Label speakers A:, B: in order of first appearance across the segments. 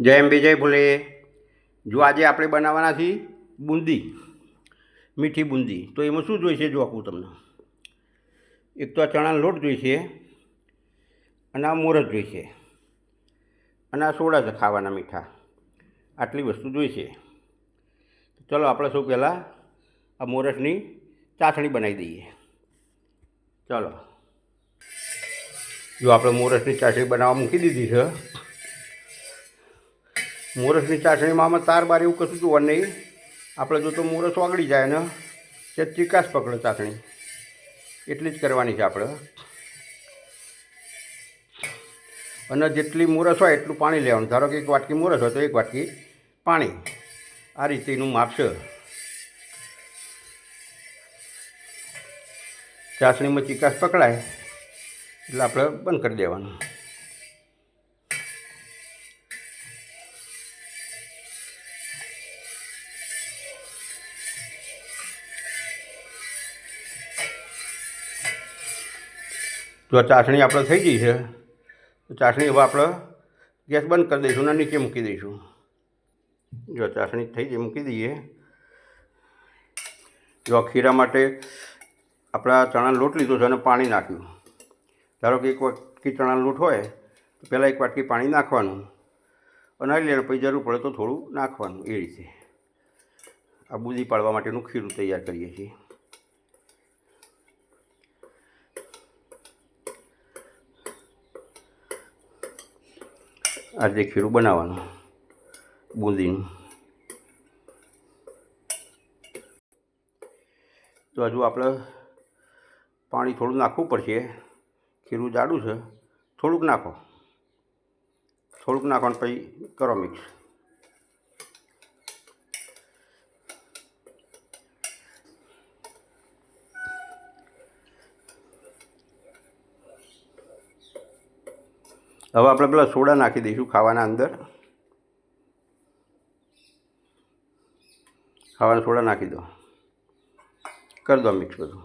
A: જય એમ જય ભૂલે. જો આજે આપણે બનાવવાના છે બુંદી, મીઠી બુંદી. તો એમાં શું જોઈશે જો આપું તમને? એક તો આ ચણાનો લોટ જોઈશે, અને આ મોરસ જોઈશે, અને આ સોડા છે ખાવાના મીઠા. આટલી વસ્તુ જોઈશે. ચલો આપણે સૌ પહેલાં આ મોરસની ચાસણી બનાવી દઈએ. ચલો. જો આપણે મોરસની ચાસણી બનાવવા મૂકી દીધી છે મોરસની ચાસણીમાં આમાં તાર બાર એવું કશું જોવાનું નહીં. આપણે જો તો મોરસ ઓગળી જાય ને, તે ચિકાસ પકડે ચાસણી. એટલી જ કરવાની છે આપણે. અને જેટલી મોરસ હોય એટલું પાણી લેવાનું. ધારો કે એક વાટકી મોરસ હોય તો એક વાટકી પાણી. આ રીતે એનું માપ ચાસણીમાં ચિકાસ પકડાય, એટલે આપણે બંધ કરી દેવાનું. જો ચાસણી આપણે થઈ ગઈ છે, તો ચાસણી હવે આપણે ગેસ બંધ કરી દઈશું અને નીચે મૂકી દઈશું. જો ચાસણી થઈ ગઈ, મૂકી દઈએ. જો ખીરા માટે આપણા ચણાનો લોટ લીધો છે અને પાણી નાખ્યું. ધારો કે એક વાટકી ચણાનો લોટ હોય, તો પહેલાં એક વાટકી પાણી નાખવાનું. અને એટલે પછી જરૂર પડે તો થોડું નાખવાનું, એ રીતે. આ બૂદી પાડવા માટેનું ખીરું તૈયાર કરીએ છીએ. આજે ખીરું બનાવવાનું, બુંદીનું. તો હજુ આપણે પાણી થોડું નાખવું પડશે. ખીરું જાડું છે. થોડુંક નાખો. થોડુંક નાખો ને પછી કરો મિક્સ. હવે આપણે પેલા સોડા નાખી દઈશું ખાવાના અંદર. ખાવાના સોડા નાખી દો. કરી દો મિક્સ બધું.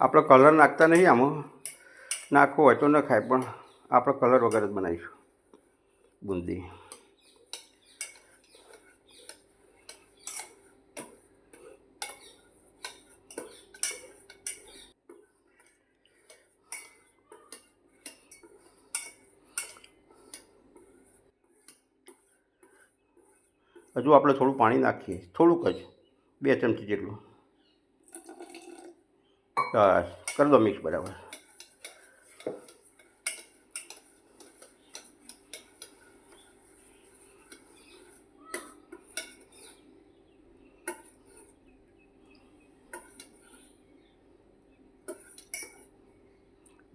A: આપણે કલર નાખતા નહીં આમાં. નાખવો હોય તો ન ખાય, પણ આપણે કલર વગર જ બનાવીશું. બુંદી. હજુ આપણે થોડું પાણી નાખીએ. થોડુંક જ. બે ચમચી જેટલું. બસ. કરી દો મિક્સ બરાબર.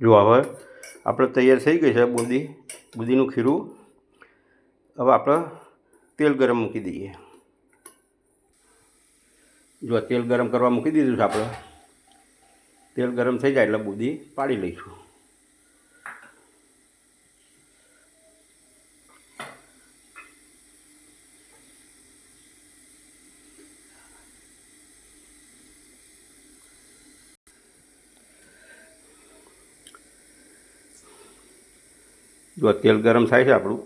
A: જો હવે આપણે તૈયાર થઈ ગઈ છે બુંદી. બુંદીનું ખીરું. હવે આપણે તેલ ગરમ મૂકી દઈએ. જો તેલ ગરમ કરવા મૂકી દીધું છે આપણે, તેલ ગરમ થઈ જાય એટલે બુદી પાડી લઈશું. જો તેલ ગરમ થાય છે આપણું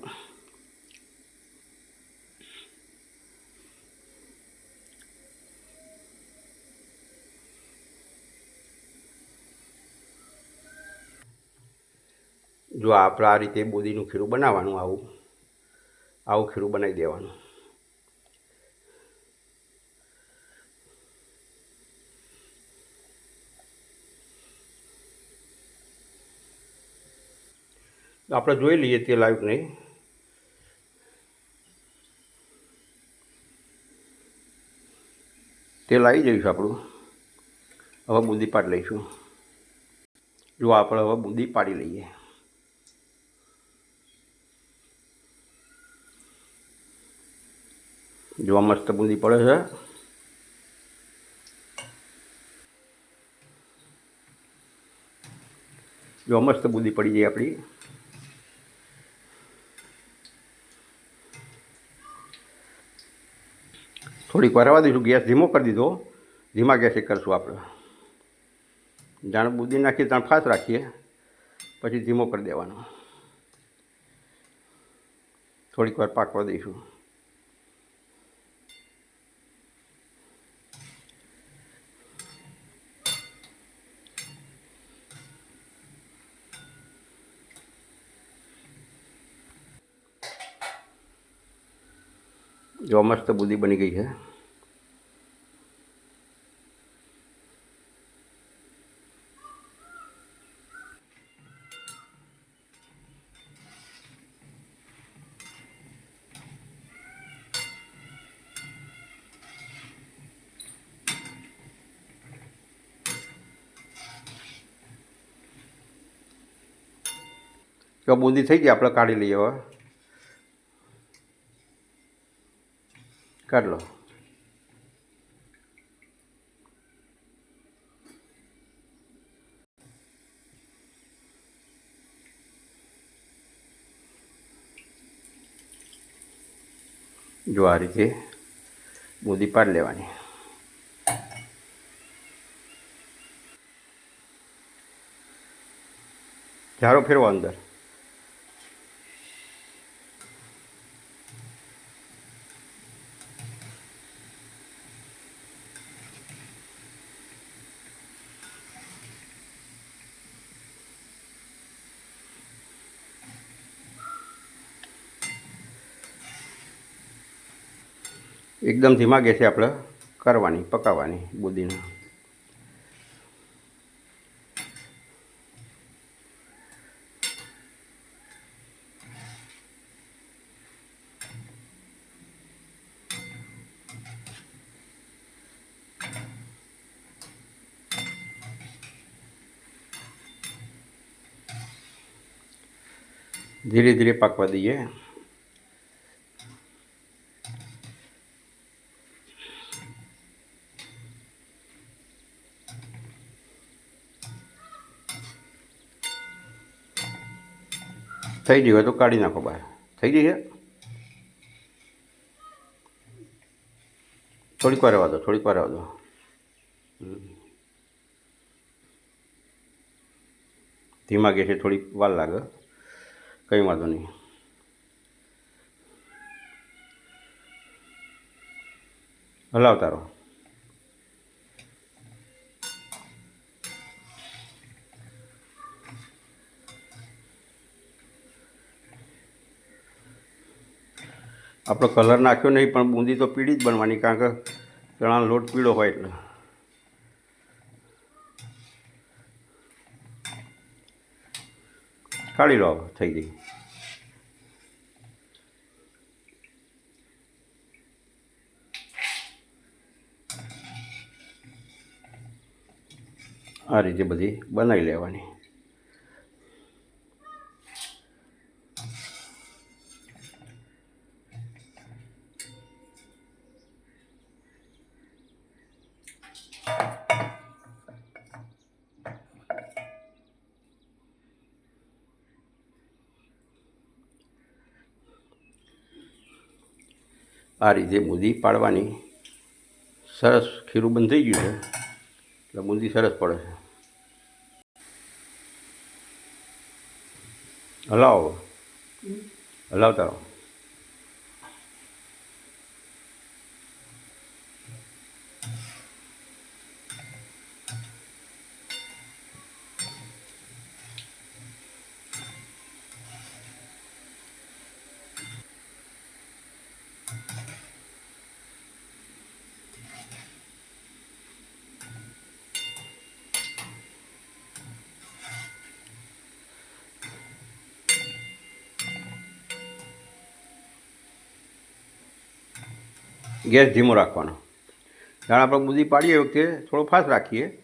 A: જો આપણે આ રીતે બોદીનું ખીરું બનાવવાનું, આવું આવું ખીરું બનાવી દેવાનું. આપણે જોઈ લઈએ તે લાઈવ નહીં. તેલ આવી જઈશું આપણું. હવે બુંદી પાડી લઈશું. જો આપણે હવે બુંદી પાડી લઈએ. જોવા મસ્ત બુંદી પડે છે. જો મસ્ત બુંદી પડી જાય આપણી. થોડીક વાર રહેવા દઈશું, ગેસ ધીમો કરી દીધો. ધીમા ગેસે કરશું આપણે. જાણે બુંદી નાખીએ ત્યાં ફાસ રાખીએ. પછી ધીમો કરી દેવાનો. થોડીક વાર પાકવા દઈશું. જો મસ્ત બુદ્ધિ બની ગઈ છે તો બુંદી થઈ ગઈ આપણે કાઢી લઈએ હવે કાઢ લો. જો આ રીતે બુદી પાડી લેવાની. ઝાડો ફેરવો અંદર. એકદમ ધીમા ગેસે આપણે કરવાની પકાવવાની બુદીના. ધીરે ધીરે પાકવા દઈએ. થઈ ગયું હોય તો કાઢી નાખો બહાર. થઈ ગઈ છે? થોડીક વાર રહેવા દો, થોડીક વાર રહેવા દો. ધીમા ગેસે થોડીક વાર લાગે. કંઈ વાંધો નહીં. હલાવતા રહો. આપણો કલર નાખ્યો નહીં, પણ બૂંદી તો પીળી જ બનવાની, કારણ કે ચણાનો લોટ પીળો હોય એટલે. કાઢી લો થઈ ગઈ. આ રીતે બધી બનાવી લેવાની. આ રીતે બુંદી પાડવાની. સરસ ખીરું બંધ થઈ ગયું છે. એટલે બુંદી સરસ પડે છે. હલાવો. હલાવતા રહો. ગેસ ધીમો રાખવાનો. જાણે આપણે બુદ્ધિ પાડીએ વખતે થોડો ફાસ્ટ રાખીએ,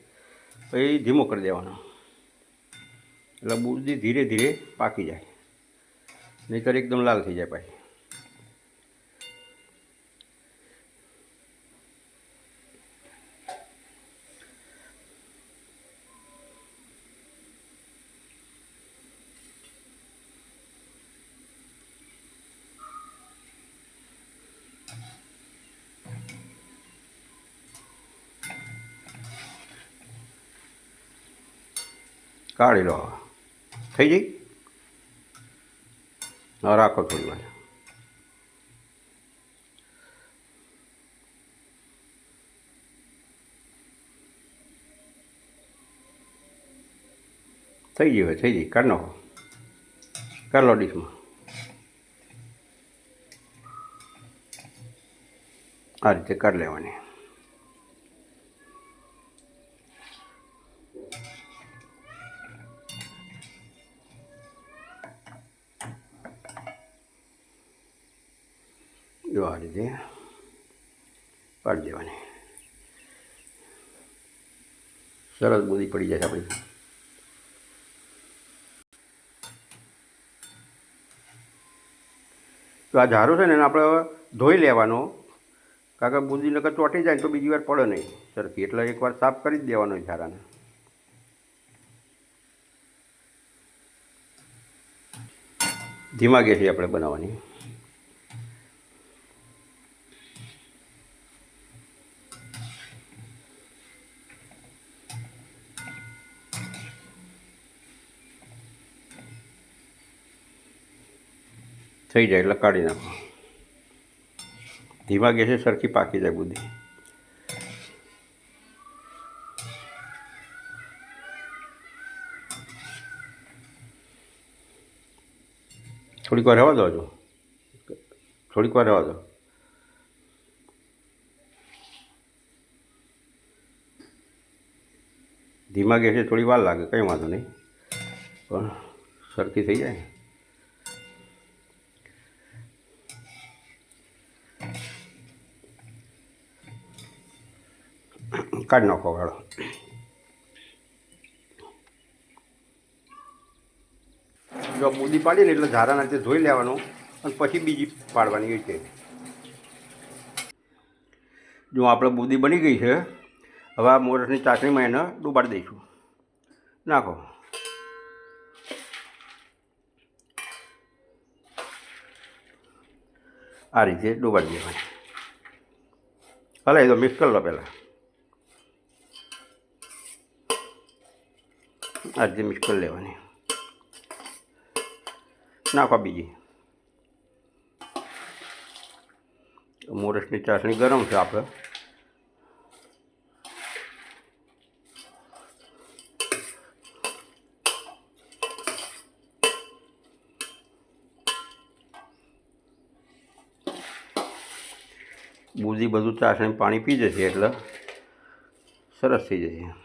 A: પછી ધીમો કરી દેવાનો. એટલે બુદ્ધિ ધીરે ધીરે પાકી જાય. નહીંતર એકદમ લાલ થઈ જાય પાછી. કાઢી લો. થઈ જઈ હા, રાખો થોડી વાર. થઈ ગયું હોય થઈ ગઈ. કાઢ નાખો. કરી લો ડીશમાં. આ રીતે કરી લેવાની. જો આ રીતે પાડી દેવાની સરસ બુદી પડી જશે આપણી તો આ ઝારો છે ને એને આપણે ધોઈ લેવાનો કારણ કે બુંદી નકર ચોંટી જાય તો બીજી વાર પડે નહીં સરખી એટલે એકવાર સાફ કરી જ દેવાનો ઝારાને ધીમા ગેસે આપણે બનાવવાની થઈ જાય એટલે કાઢી નાખો ધીમા ગેસે સરખી પાકી જાય બુદ્ધિ. થોડીક વાર રહેવા દો હજુ. થોડીક વાર રહેવા દો. ધીમા ગેસે થોડી વાર લાગે, કંઈ વાંધો નહીં. પણ સરખી થઈ જાય. કાઢી નાખો વાળો. જો બુદી પાડીને એટલે ધારાના રીતે ધોઈ લેવાનું અને પછી બીજી પાડવાની હોય છે જો આપણે બુદી બની ગઈ છે, હવે આ મોરસની ચાસણીમાં એને ડૂબાડી દઈશું. નાખો. આ રીતે ડૂબાડી દેવાની. હલાવી દો મિક્સ કરી લો પહેલાં. રીતે મિક્સ લેવાની નાખો બીજી મોરસની ચાસણી ગરમ છે આપણે બુદી બધું ચાસણી પાણી પી જશે એટલે સરસ થઈ જશે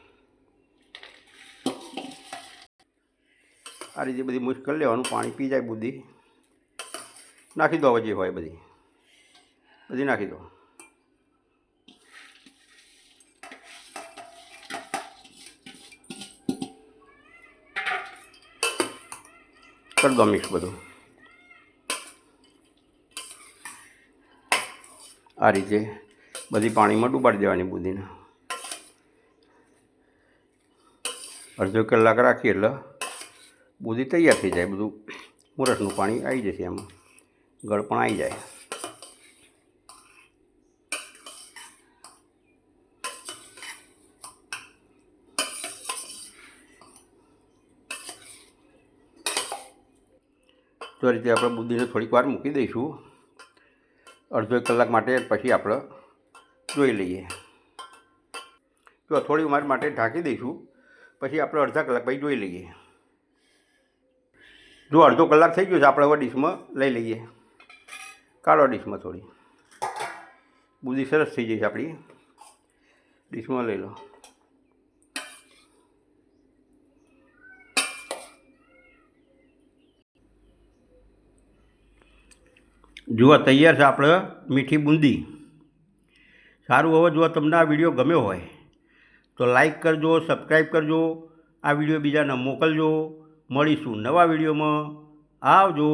A: આ રીતે બધી મુશ્કેલ લેવાનું, પાણી પી જાય બુદ્ધિ. નાખી દો હવે જે હોય બધી. બધી નાખી દો. કરી દો મિક્સ બધું. આ રીતે બધી પાણીમાં ડૂબાડી દેવાની બુદ્ધિને. અડધો કલાક રાખીએ એટલે બુદી તૈયાર થઈ જાય, બધું મુરસનું પાણી આવી જશે એમાં, ગળ પણ આવી જાય. તો રીતે આપણે બુદ્ધિને થોડીક વાર મૂકી દઈશું. અડધો એક કલાક માટે પછી આપણે જોઈ લઈએ. તો થોડી વાર માટે ઢાંકી દઈશું. પછી આપણે અડધા કલાક પછી જોઈ લઈએ. જો અડધો કલાક થઈ ગયો છે, આપણે હવે ડીશમાં લઈ લઈએ. કાઢો ડીશમાં થોડી. બુદી સરસ થઈ જશે આપણી. ડીશમાં લઈ લો. જુઓ, તૈયાર છે આપણે મીઠી બુંદી. સારું, હવે જો તમને આ વીડિયો ગમ્યો હોય તો લાઈક કરજો, સબસ્ક્રાઈબ કરજો, આ વીડિયો બીજાને મોકલજો. મળીશું નવા વિડીયોમાં. આવજો.